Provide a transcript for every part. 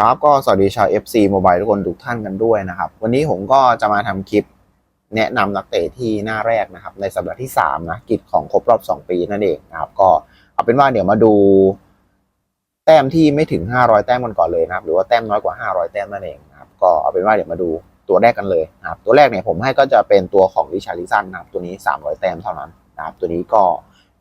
ครับก็สวัสดีชาว FC Mobile ทุกคนทุกท่านกันด้วยนะครับ วันนี้ผมก็จะมาทำคลิปแนะนำนักเตะที่หน้าแรกนะครับ ในสัปดาห์ที่ 3 นะกิจของครบรอบ 2 ปีนั่นเองนะครับ ก็เอาเป็นว่าเดี๋ยวมาดู แต้มที่ไม่ถึง 500 แต้มกันก่อนเลยนะครับ หรือว่าแต้มน้อยกว่า 500 แต้มนั่นเองนะครับ ก็เอาเป็นว่าเดี๋ยวมาดูตัวแรกกันเลยนะครับ ตัวแรกเนี่ยผมให้ก็จะเป็นตัวของริชาริสันนะครับ ตัวนี้ 300 แต้มเท่านั้นนะครับ ตัวนี้ก็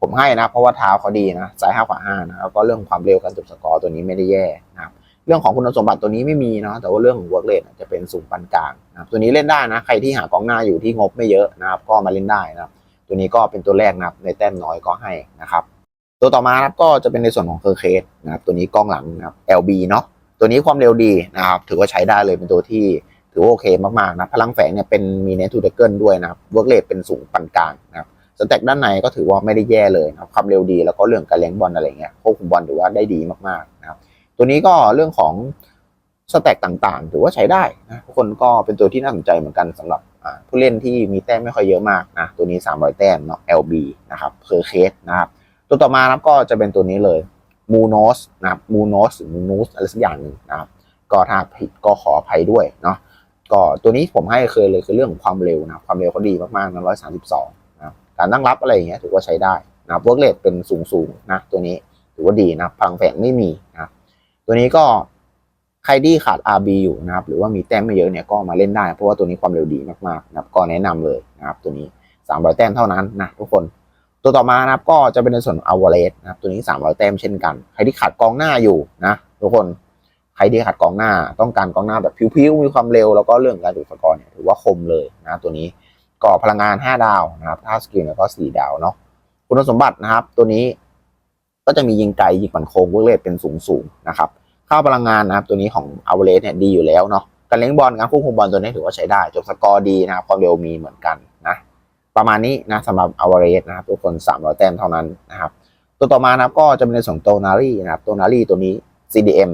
ผมให้นะ เพราะว่าเท้าเขาดีนะซ้ายห้าขวาห้านะแล้วก็เรื่องความเร็วการจบสกอร์ตัวนี้ไม่ได้แย่นะครับ เรื่องของคุณสมบัติตัวนี้ไม่มีเนาะแต่ว่าเรื่องของ work rate จะเป็นสูงปานกลางนะครับตัวนี้เล่นได้นะ ใครที่หากองหน้าอยู่ที่งบไม่เยอะนะครับ ก็มาเล่นได้นะครับ ตัวนี้ก็เป็นตัวแรกนะครับในแต้มน้อยก็ให้นะครับ ตัวต่อมาครับก็จะเป็นในส่วนของเคอร์เคสนะครับ ตัวนี้กล้องหลังนะครับ LB เนาะตัวนี้ความเร็วดีนะครับ ถือว่าใช้ได้เลยเป็นตัวที่ถือว่าโอเคมากๆนะพลังแฝงเนี่ยเป็นมีเนทูเดเกิลด้วยนะครับ work rate เป็นสูงปานกลางนะครับสแต็กด้านในก็ถือว่าไม่ได้แย่เลยนะครับความเร็วดีแล้วก็เรื่องการเลี้ยงบอลอะไรเงี้ยควบคุมบอลถือว่าได้ดีมากๆ ตัวนี้ก็เรื่องของสแต็กต่างๆ ถือว่าใช้ได้นะทุกคนก็เป็นตัวที่น่าสนใจเหมือนกันสำหรับผู้เล่นที่มีแต้มไม่ค่อยเยอะมากนะตัวนี้ 300 แต้มเนาะ LB นะครับเพอร์เคสนะครับตัวต่อมานะครับก็จะเป็นตัวนี้เลยมูโนสนะครับมูโนสหรือมูนูสอะไรสักอย่างหนึ่งนะครับก็ถ้าผิดก็ขออภัยด้วยเนาะก็ตัวนี้ผมให้เคยเลยคือเรื่องของความเร็วนะความเร็วเขาดีมากๆนะ132นะครับการตั้งรับอะไรอย่างเงี้ยถือว่าใช้ได้นะเวิร์กเลทเป็นสูงๆนะตัวนี้ถือว่าดีนะพังแฝงไม่มีนะครับ ตัวนี้ก็ใครที่ขาด RB อยู่นะครับหรือว่ามีแต้มไม่เยอะเนี่ยก็มาเล่นได้ เพราะว่าตัวนี้ความเร็วดีมากๆนะครับก็แนะนำเลยนะครับตัวนี้300แต้มเท่านั้นนะทุกคนตัวต่อมานะครับก็จะเป็นในส่วนอง a v a r a g e นะครับตัวนี้ 300 แต้มเช่นกัน ใครที่ขาดกองหน้าอยู่นะทุกคนใครที่ขาดกองหน้าต้องการกองหน้าแบบพิ้วๆมีความเร็วแล้วก็เรื่องการจุดสกอร์เนี่ยถือว่าคมเลยนะตัวนี้ก็พลังงาน 5 ดาวนะครับถ้าสกิลเนี่ยก็ 4 ดาวเนาะคุณสมบัตินะครับตัวนี้ ก็จะมียิงไกลยิงปันโค้งเวิร์กเรทเป็นสูงสูงนะครับค่าพลังงานนะครับตัวนี้ของอ v a r a g e เนี่ยดีอยู่แล้วเนาะการเลี้ยงบอลการควบคุมบอลตัวนี้ถือว่าใช้ได้ จบสกอร์ดีนะครับความเร็วมีเหมือนกันนะประมาณนี้นะสำหรับอ v a r a g e นะครับทุกคน300แต้มเท่านั้นนะครับตัวต่อมานะครับก็จะเป็นในส่วนโตนารีนะครับโตนารีตัวนี้ CDM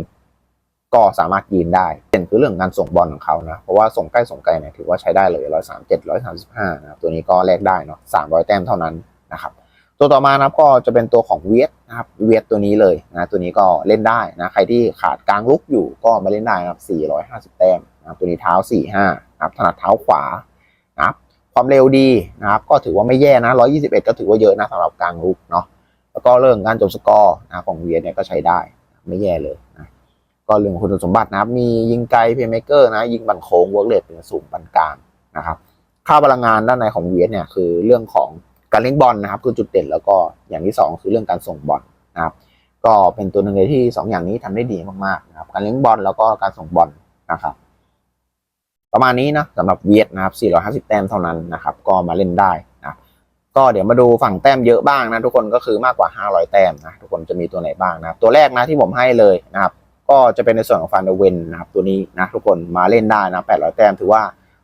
ก็สามารถยืนได้เป็นคือเรื่องการส่งบอลของเขานะ เพราะว่าส่งใกล้ส่งไกลเนี่ยถือว่าใช้ได้เลย 137 135 นะครับ ตัวนี้ก็แลกได้เนาะ300 แต้มเท่านั้นนะครับ ตัวต่อมานะครับก็จะเป็นตัวของเวียดนะครับเวียดตัวนี้เลยนะตัวนี้ก็เล่นได้นะใครที่ขาดกลางลุกอยู่ก็มาเล่นได้นะครับ450 แต้มนะครับตัวนี้เท้า 45นะครับถนัดเท้าขวานะครับความเร็วดีนะครับก็ถือว่าไม่แย่นะ 121 ก็ถือว่าเยอะนะสำหรับกลางลุกเนาะแล้วก็เรื่องการจบสกอร์นะของเวียดเนี่ยก็ใช้ได้ไม่แย่เลยนะก็เรื่องคุณสมบัตินะครับ มียิงไกลเพย์เมเกอร์นะยิงบันโค้งเวิร์กเรทเป็นสูงปานกลางนะครับค่าพลังงานด้านในของเวียดเนี่ยคือเรื่องของ การเลี้ยงบอลนะครับคือจุดเด่นแล้วก็อย่างที่สองคือเรื่องการส่งบอลนะครับก็เป็นตัวหนึ่งเลยที่สองอย่างนี้ทำได้ดีมากๆนะครับการเลี้ยงบอลแล้วก็การส่งบอลนะครับประมาณนี้นะสำหรับเวียดนะครับ 450 แต้มเท่านั้นนะครับ ก็มาเล่นได้นะก็เดี๋ยวมาดูฝั่งแต้มเยอะบ้างนะทุกคนก็คือมากกว่า 500 แต้มนะทุกคนจะมีตัวไหนบ้างนะตัวแรกนะที่ผมให้เลยนะครับ ก็จะเป็นในส่วนของฟันเดเวนนะครับตัวนี้นะทุกคนมาเล่นได้นะ 800 แต้มถือว่า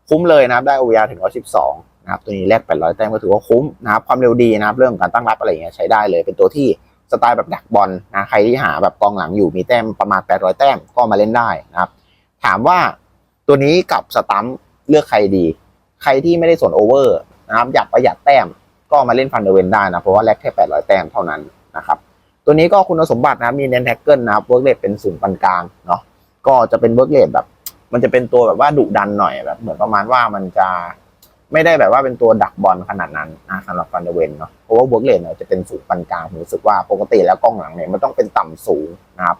คุ้มเลยนะครับได้ OVR ถึง 112 นะครับตัวนี้แลก800แต้มก็ถือว่าคุ้มนะครับความเร็วดีนะครับเรื่องการตั้งรับอะไรเงี้ยใช้ได้เลย เป็นตัวที่สไตล์แบบดักบอลนะใครที่หาแบบกองหลังอยู่มีแต้มประมาณ 800 แต้มก็มาเล่นได้นะครับ ถามว่าตัวนี้กับสตัมเลือกใครดี ใครที่ไม่ได้สนโอเวอร์นะครับอยากประหยัดแต้มก็มาเล่นฟันเดเวนได้นะ เพราะว่าแลกแค่ 800 แต้มเท่านั้นนะครับ ตัวนี้ก็คุณสมบัตินะมีเนนแท็กเกิลนะครับเวิร์กเรทเป็นศูนย์ปานกลางเนาะก็จะเป็นเวิร์กเรทแบบ มันจะเป็นตัวแบบว่าดุดันหน่อยแบบเหมือนประมาณว่ามันจะ ไม่ได้แบบว่าเป็นตัวดักบอลขนาดนั้นนะสำหรับฟันเดเวนเนาะเพราะว่าเวิร์กเรทเนี่ยจะเป็นสูงปานกลางผมรู้สึกว่าปกติแล้วกล้องหลังเนี่ยมันต้องเป็นต่ำสูงนะครับ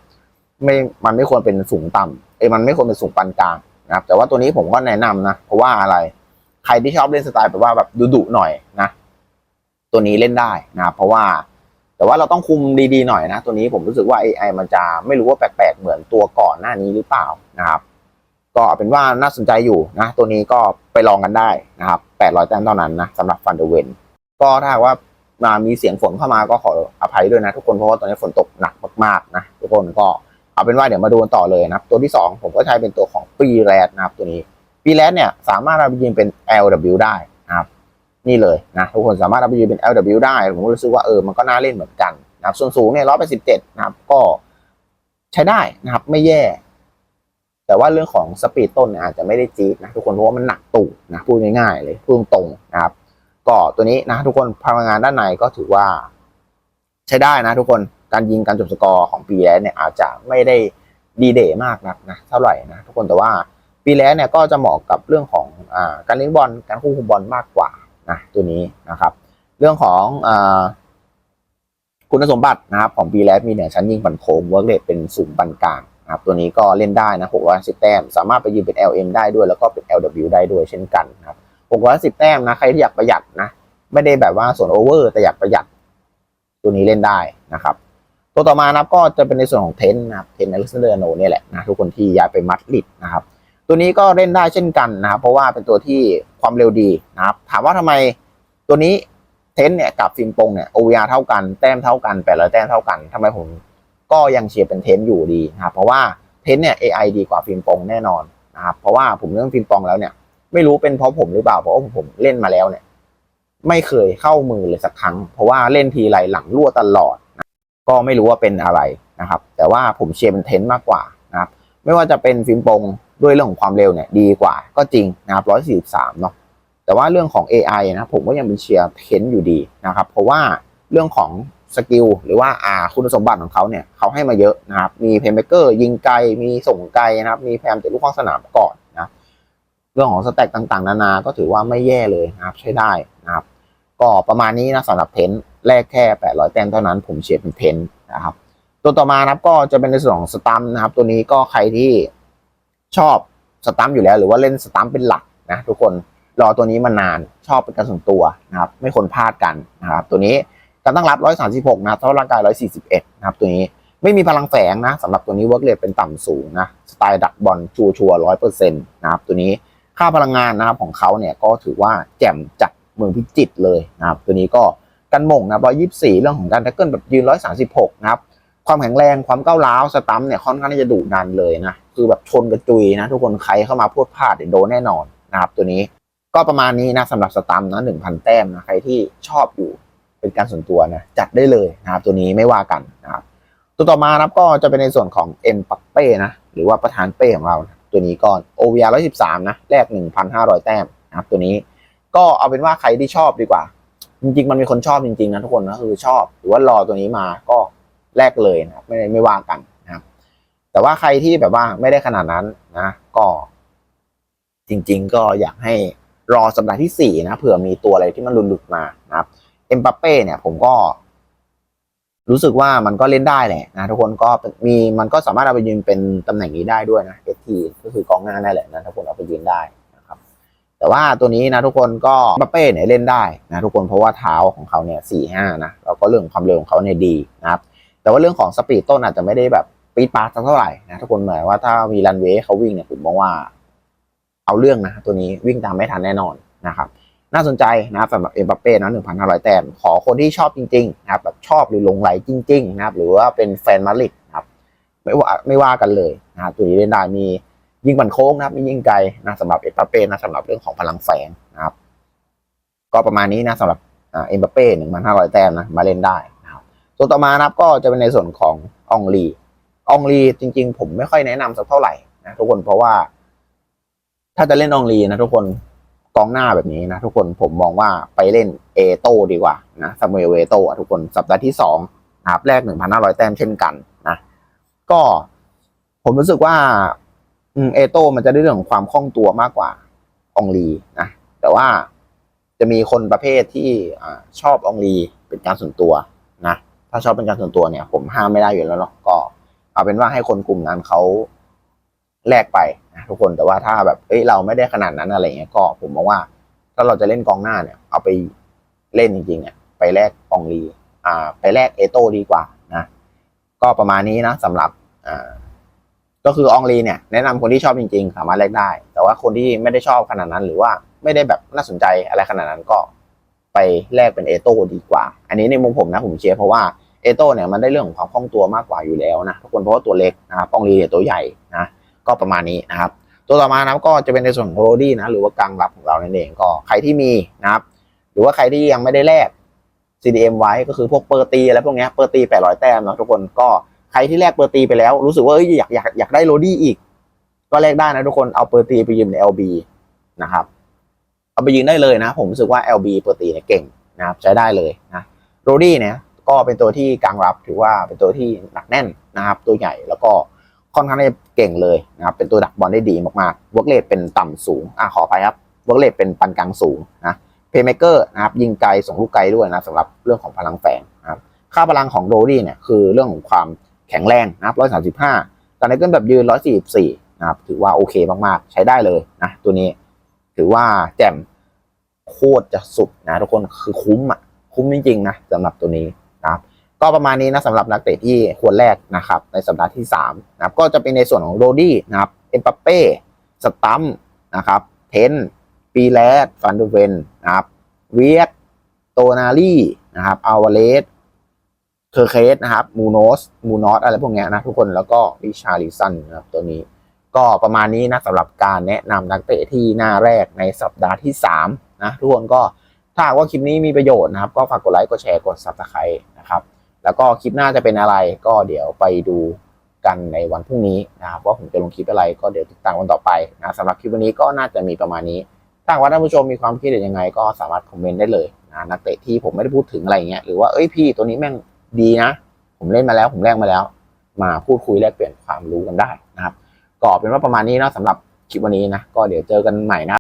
ไม่มันไม่ควรเป็นสูงต่ำเอ้มันไม่ควรเป็นสูงปานกลางนะครับแต่ว่าตัวนี้ผมก็แนะนำนะเพราะว่าอะไร ใครที่ชอบเล่นสไตล์แบบว่าแบบดุๆหน่อยนะตัวนี้เล่นได้นะครับเพราะว่า แต่ว่าเราต้องคุมดีๆหน่อยนะ ตัวนี้ผมรู้สึกว่า AI มันจะไม่รู้ว่าแปลกๆเหมือนตัวก่อนหน้านี้หรือเปล่านะครับ ก็เป็นว่าน่าสนใจอยู่นะตัวนี้ก็ไปลองกันได้นะครับ800แต้มเท่านั้นนะสำหรับฟันเดเวนก็ถ้าว่ามามีเสียงฝนเข้ามาก็ขออภัยด้วยนะทุกคนเพราะว่าตอนนี้ฝนตกหนักมากๆนะทุกคนก็เอาเป็นว่าเดี๋ยวมาดูกันต่อเลยนะครับ ตัวที่ 2 ผมก็ใช้เป็นตัวของปีแรดนะครับตัวนี้ปีแรดเนี่ยสามารถเอาไปยิงเป็น LW ได้นะครับนี่เลยนะทุกคนสามารถเอาไปยืนเป็น LW ได้ ผมรู้สึกว่าเออมันก็น่าเล่นเหมือนกันนะครับส่วนสูงเนี่ยร้อยแปดสิบเจ็ดนะครับก็ใช้ได้นะครับไม่แย่ แต่ว่าเรื่องของสปีดต้นเนี่ยอาจจะไม่ได้จี๊ดนะทุกคนเพราะว่ามันหนักตูดนะพูดง่ายๆเลยพูดตรงๆนะครับก็ตัวนี้นะทุกคนพลังงานด้านในก็ถือว่า ใช้ได้นะ ทุกคนการยิงการจบสกอร์ของปีแลเนี่ยอาจจะไม่ได้ดีเดย์มากนักนะเท่าไหร่นะทุกคนแต่ว่าปีแล้วเนี่ยก็จะเหมาะกับเรื่องของอาการเลี้ยงบอลการควบคุมบอลมากกว่านะตัวนี้นะครับ เรื่องของอาคุณสมบัตินะครับของปีแล้วมีเนี่ยชั้นยิงปันโค้งเวิร์กเรทเป็นสูงปานกลาง ครับตัวนี้ก็เล่นได้นะ610แต้ม สามารถไปยืนเป็น LM ได้ด้วย แล้วก็เป็น LW ได้ด้วยเช่นกันครับ610แต้มนะ ใครที่อยากประหยัดนะ ไม่ได้แบบว่าส่วนโอเวอร์แต่อยากประหยัด ตัวนี้เล่นได้นะครับ ตัวต่อมานะครับก็จะเป็นในส่วนของเทนนะครับเทนอเล็กซานเดอร์โนเนี่ยแหละนะทุกคนที่ย้ายไปมัดริดนะครับ ตัวนี้ก็เล่นได้เช่นกันนะครับ เพราะว่าเป็นตัวที่ความเร็วดีนะครับ ถามว่าทำไมตัวนี้เทนเนี่ยกับฟิล์มปงเนี่ย OVR เท่ากัน แต้มเท่ากันแปดร้อยแต้มเท่ากันทำไมผม ก็ยังเชียร์เป็นเทนอยู่ดีนะครับเพราะว่าเทนเนี่ย AI ดีกว่าฟิล์มปองแน่นอนนะครับเพราะว่าผมเรื่องฟิล์มปองแล้วเนี่ย ไม่รู้เป็นเพราะผมหรือเปล่าเพราะว่าผมเล่นมาแล้วเนี่ย ไม่เคยเข้ามือเลยสักครั้ง เพราะว่าเล่นทีไรหลังรั่วตลอดนะก็ไม่รู้ว่าเป็นอะไรนะครับ แต่ว่าผมเชียร์เป็นเทนมากกว่านะครับ ไม่ว่าจะเป็นฟิล์มปองด้วยเรื่องของความเร็วเนี่ยดีกว่าก็จริงนะครับ143เนาะแต่ว่าเรื่องของ AI นะผมก็ยังเป็นเชียร์เทนอยู่ดีนะครับ เพราะว่าเรื่องของ สกิลหรือว่าอ่าคุณสมบัติของเขาเนี่ยเขาให้มาเยอะนะครับ มีเพลย์เมเกอร์ยิงไกล มีส่งไกลนะครับ มีแพมติดลูกข้างสนามก่อนนะเรื่องของสแต็กต่างๆ นานา ก็ถือว่าไม่แย่เลยนะครับ ใช้ได้นะครับ ก็ประมาณนี้นะสำหรับเทนแรกแค่ 800 แต้มเท่านั้นผมเชียร์เป็นเทนนะครับ ตัวต่อมานะครับก็จะเป็นในส่วนของสตัมนะครับ ตัวนี้ก็ใครที่ชอบสตัมอยู่แล้ว หรือว่าเล่นสตัมเป็นหลักนะทุกคนรอตัวนี้มานานชอบเป็นการส่วนตัวนะครับ ไม่ควรพลาดกันนะครับ ตัวนี้ การตั้งรับ136นะเท่าร่างกาย 141 นะครับตัวนี้ไม่มีพลังแฝงนะสำหรับตัวนี้เวิร์กเรทเป็นต่ำสูงนะสไตล์ดักบอลชัวชัวร้อยเปอร์เซ็นต์นะครับตัวนี้ค่าพลังงานนะครับของเขาเนี่ยก็ถือว่าแจ่มจัดเมืองพิจิตรเลยนะครับตัวนี้ก็กันหม่งนะร้อยยี่สี่เรื่องของการแท็กเกิลแบบยืนร้อยสาสิบหกนะครับความแข็งแรงความก้าวร้าวสตัมเนี่ยค่อนข้างที่จะดุดันเลยนะคือแบบชนกระจุยนะทุกคนใครเข้ามาพูดพลาดเดี๋ยวโดนแน่นอนนะครับตัวนี้ก็ประมาณนี้นะสำหรับสตัมนะหนึ่งพันแต้มนะใครที่ชอบอยู่ เป็นการส่วนตัวนะจัดได้เลยนะครับตัวนี้ไม่ว่ากันนะครับตัวต่อมานะครับก็จะเป็นในส่วนของเอ็มปักเป้นะหรือว่าประธานเป้ของเรานะตัวนี้ก่อน OVR 113นะแลก 1,500 แต้มนะครับตัวนี้ก็เอาเป็นว่าใครที่ชอบดีกว่า จริง ๆ มันมีคนชอบจริงๆนะทุกคนนะคือชอบ หรือว่ารอตัวนี้มาก็แลกเลยนะไม่ไม่ว่ากันนะครับ แต่ว่าใครที่แบบว่าไม่ได้ขนาดนั้นนะก็ จริง ๆ ก็อยากให้รอสัปดาห์ที่สี่นะเผื่อมีตัวอะไรที่มันหลุดๆมานะครับ เอ็มปัปเป้เนี่ย ผมก็ รู้สึกว่ามันก็เล่นได้แหละนะทุกคนก็มีมันก็สามารถเอาไปยืนเป็นตำแหน่งนี้ได้ด้วยนะเอทีก็คือกองหน้านั่นแหละนะทุกคนเอาไปยืนได้นะครับ แต่ว่าตัวนี้นะทุกคนก็ปัปเป้เนี่ยเล่นได้นะทุกคนเพราะว่าเท้าของเขาเนี่ยสี่ห้านะแล้วก็เรื่องความเร็วของเขาเนี่ยดีนะครับ แต่ว่าเรื่องของสปีดต้นอาจจะไม่ได้แบบปีดปาดสักเท่าไหร่นะทุกคนหมายว่าถ้ามีรันเวย์เขาวิ่งเนี่ยผมมองว่า เอาเรื่องนะตัวนี้วิ่งตามไม่ทันแน่นอนนะครับ น่าสนใจนะครับสำหรับเอ็มบัปเป้นะ1,500 แต้ม ขอคนที่ชอบจริงๆนะครับแบบชอบหรือหลงไหลจริงๆนะครับหรือว่าเป็นแฟนมาริดนะครับไม่ว่าไม่ว่ากันเลยนะครับตัวนี้เล่นได้มียิงบันโค้งนะครับมียิงไกลนะสำหรับเอ็มบัปเป้นะสำหรับเรื่องของพลังแฝงนะครับ ก็ประมาณนี้นะสำหรับเอ็มบัปเป้1,500 แต้มนะมาเล่นได้นะครับตัวต่อมานะครับก็จะเป็นในส่วนของอองลีอองลีจริง ๆ ผมไม่ค่อยแนะนำสักเท่าไหร่นะทุกคนเพราะว่า ถ้าจะเล่นอองลีนะทุกคน กองหน้าแบบนี้นะทุกคนผมมองว่าไปเล่นเอโตดีกว่านะซามูเอลเอโตอะทุกคนสัปดาห์ที่สองนะครับแรกหนึ่งพันห้าร้อยแต้มเช่นกันนะก็ผมรู้สึกว่าเอโตมันจะได้เรื่องของความคล่องตัวมากกว่าองลีนะแต่ว่าจะมีคนประเภทที่อชอบองลีเป็นการส่วนตัวนะถ้าชอบเป็นการส่วนตัวเนี่ย ผมห้ามไม่ได้อยู่แล้วเนาะก็ เอาเป็นว่าให้คนกลุ่มนั้นเขาแลกไป ทุกคนแต่ว่าถ้าแบบเอ้ยเราไม่ได้ขนาดนั้นอะไรเงี้ยก็ผมมองว่าถ้าเราจะเล่นกองหน้าเนี่ย เอาไปเล่นจริงๆเนี่ยไปแลกอองลีอ่า ไปแลกเอโต้ดีกว่านะ ก็ประมาณนี้นะสำหรับอ่าก็คืออองลีเนี่ยแนะนำคนที่ชอบจริง ๆ สามารถแลกได้ แต่ว่าคนที่ไม่ได้ชอบขนาดนั้น หรือว่าไม่ได้แบบน่าสนใจอะไรขนาดนั้นก็ไปแลกเป็นเอโต้ดีกว่า อันนี้ในมุมผมนะผมเชียร์เพราะว่าเอโต้เนี่ยมันได้เรื่องของความคล่องตัวมากกว่าอยู่แล้วนะทุกคนเพราะว่าตัวเล็กนะครับอองลีเนี่ยตัวใหญ่นะ ก็ประมาณนี้นะครับ ตัวต่อมานะครับก็จะเป็นในส่วนของโรดี้นะหรือว่ากลางรับของเรานั่นเองก็ใครที่มีนะครับ หรือว่าใครที่ยังไม่ได้แลก CDM ไว้ก็คือพวกเปอร์ตีอะไรพวกนี้เปอร์ตี800 แต้มเนาะทุกคนก็ใครที่แลกเปอร์ตีไปแล้วรู้สึกว่าเอ้ยอยากอยากอยากได้โรดี้อีก ก็แลกได้นะทุกคนเอาเปอร์ตีไปยืมใน LB นะครับเอาไปยืนได้เลยนะ ผมรู้สึกว่า LB เปอร์ตีเนี่ยเก่งนะครับใช้ได้เลยนะโรดี้เนี่ยก็เป็นตัวที่กลางรับถือว่าเป็นตัวที่หนักแน่นนะครับ ตัวใหญ่แล้วก็ ค่อนข้างจะเก่งเลยนะครับเป็นตัวดักบอลได้ดีมากๆเวิร์กเลทเป็นต่ำสูงอะขออภัยครับเวิร์กเลทเป็นปานกลางสูงนะเพย์เมเกอร์นะครับยิงไกลส่งลูกไกลด้วยนะสำหรับเรื่องของพลังแฝงนะครับค่าพลังของโรดี้เนี่ยคือเรื่องของความแข็งแรงนะครับ135การไนเกิลแบบยืน144นะครับถือว่าโอเคมากๆ ใช้ได้เลยนะตัวนี้ถือว่าแจ่มโคตรจะสุดนะทุกคนคือคุ้มอะคุ้มจริงๆนะสำหรับตัวนี้ ก็ประมาณนี้นะสำหรับนักเตะที่ควรแรกนะครับในสัปดาห์ที่3นะครับก็จะเป็นในส่วนของโรดี้นะครับเอ็มปัปเป้สตัมนะครับเทนปีแลดฟันดูเวนนะครับเวียตโตนาลีนะครับอาวาเลสเคอร์เคสนะครับมูโนสมูนอสอะไรพวกนี้นะทุกคนแล้วก็ริชาริสันนะครับตัวนี้ก็ประมาณนี้นะสำหรับการแนะนำนักเตะที่หน้าแรกในสัปดาห์ที่3นะทุกคนก็ถ้าหากว่าคลิปนี้มีประโยชน์นะครับ ก็ฝากกดไลค์กดแชร์กด subscribe นะครับ แล้วก็คลิปหน้าจะเป็นอะไรก็เดี๋ยวไปดูกันในวันพรุ่งนี้นะครับว่าผมจะลงคลิปอะไรก็เดี๋ยวติดตามวันต่อไปนะสำหรับคลิปวันนี้ก็น่าจะมีประมาณนี้ถ้าว่าท่านผู้ชมมีความคิดเห็นยังไง ก็สามารถคอมเมนต์ได้เลยนะนักเตะที่ผมไม่ได้พูดถึงอะไรเงี้ยหรือว่าเอ้ยพี่ตัวนี้แม่งดีนะ ผมเล่นมาแล้ว ผมแลกมาแล้ว มาพูดคุยแลกเปลี่ยนความรู้กันได้นะครับก็เป็นว่าประมาณนี้นะสำหรับคลิปวันนี้นะก็เดี๋ยวเจอกันใหม่นะ